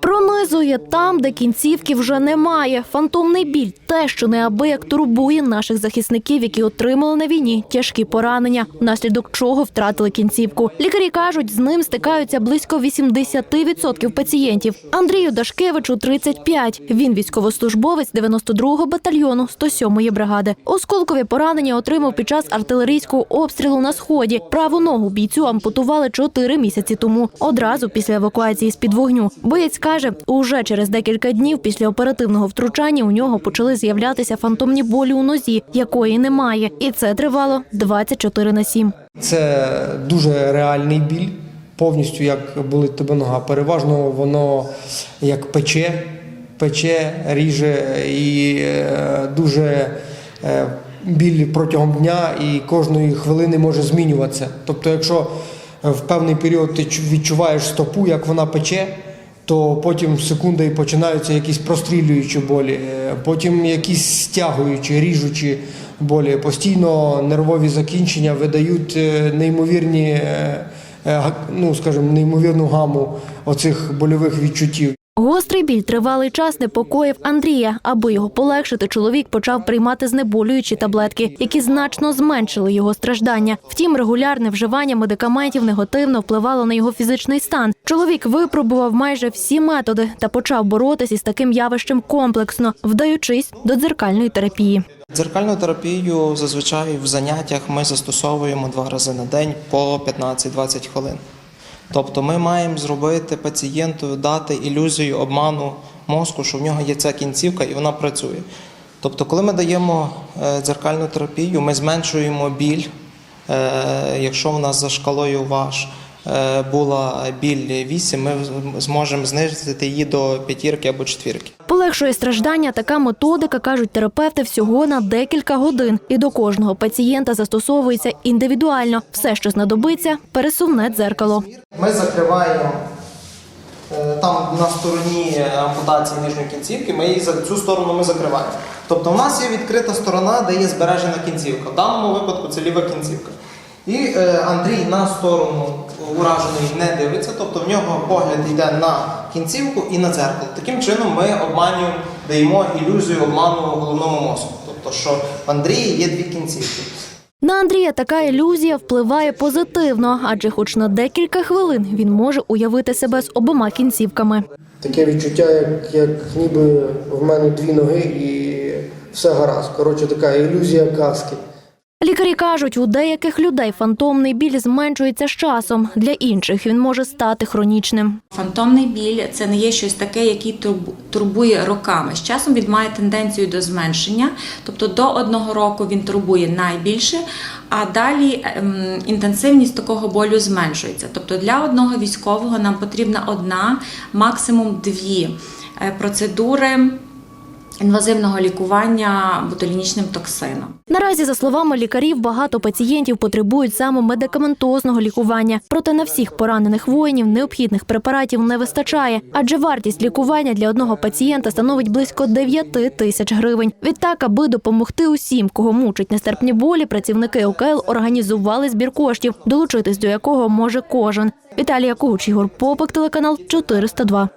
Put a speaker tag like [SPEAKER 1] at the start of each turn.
[SPEAKER 1] Пронизує там, де кінцівки вже немає. Фантомний біль те, що неабияк турбує наших захисників, які отримали на війні тяжкі поранення, внаслідок чого втратили кінцівку. Лікарі кажуть, з ним стикаються близько 80% пацієнтів. Андрію Дашкевичу 35. Він військовослужбовець 92-го батальйону 107-ї бригади. Осколкові поранення отримав під час артилерійського обстрілу на сході. Праву ногу бійцю ампутували 4 місяці тому, одразу після евакуації з під вогню. Боєць каже, уже через декілька днів після оперативного втручання у нього почали з'являтися фантомні болі у нозі, якої немає, і це тривало 24 на 7.
[SPEAKER 2] Це дуже реальний біль, повністю як болить тебе нога. Переважно воно як пече, пече, ріже і е, дуже е, біль протягом дня і кожної хвилини може змінюватися. Тобто, якщо в певний період ти чу- відчуваєш стопу, як вона пече. То потім секунда і починаються якісь прострілюючі болі, е, потім якісь стягуючі, ріжучі болі. Постійно нервові закінчення видають е, неймовірні, е, ну скажімо, неймовірну гаму оцих больових відчуттів.
[SPEAKER 1] Гострий біль тривалий час непокоїв Андрія. Аби його полегшити, чоловік почав приймати знеболюючі таблетки, які значно зменшили його страждання. Втім, регулярне вживання медикаментів негативно впливало на його фізичний стан. Чоловік випробував майже всі методи та почав боротися із таким явищем комплексно, вдаючись до дзеркальної терапії.
[SPEAKER 3] Дзеркальну терапію зазвичай в заняттях ми застосовуємо два рази на день по 15-20 хвилин. Тобто ми маємо зробити пацієнту дати ілюзію обману мозку, що в нього є ця кінцівка і вона працює. Тобто, коли ми даємо е, дзеркальну терапію, ми зменшуємо біль. Е, Якщо в нас за шкалою ваш була біль 8, ми зможемо знизити її до п'ятірки або четвірки.
[SPEAKER 1] Полегшує страждання така методика, кажуть терапевти, всього на декілька годин. І до кожного пацієнта застосовується індивідуально. Все, що знадобиться, пересувне дзеркало.
[SPEAKER 3] Ми закриваємо е, там на стороні ампутації нижньої кінцівки, ми її за цю сторону ми закриваємо. Тобто у нас є відкрита сторона, де є збережена кінцівка. В даному випадку це ліва кінцівка. І е, Андрій на сторону ураженої не дивиться, тобто в нього погляд йде на кінцівку і на дзеркало. Таким чином ми обманюємо, даємо ілюзію обману головному мозку. Тобто, що в Андрії є дві кінцівки.
[SPEAKER 1] На Андрія така ілюзія впливає позитивно, адже хоч на декілька хвилин він може уявити себе з обома кінцівками.
[SPEAKER 2] Таке відчуття, як, як ніби в мене дві ноги і все гаразд. Коротше, така ілюзія казки.
[SPEAKER 1] Лікарі кажуть, у деяких людей фантомний біль зменшується з часом. Для інших він може стати хронічним.
[SPEAKER 4] Фантомний біль це не є щось таке, турбу- турбує роками. З часом він має тенденцію до зменшення, тобто до одного року він турбує найбільше, а далі ем, інтенсивність такого болю зменшується. Тобто для одного військового нам потрібна одна, максимум дві е, процедури інвазивного лікування ботулінічним токсином.
[SPEAKER 1] Наразі, за словами лікарів, багато пацієнтів потребують саме медикаментозного лікування. Проте на всіх поранених воїнів необхідних препаратів не вистачає, адже вартість лікування для одного пацієнта становить близько 9 тисяч гривень. Відтак, аби допомогти усім, кого мучать нестерпні болі, працівники ОКЛ організували збір коштів, долучитись до якого може кожен. Віталія Куч, Ігор Попик, телеканал 402.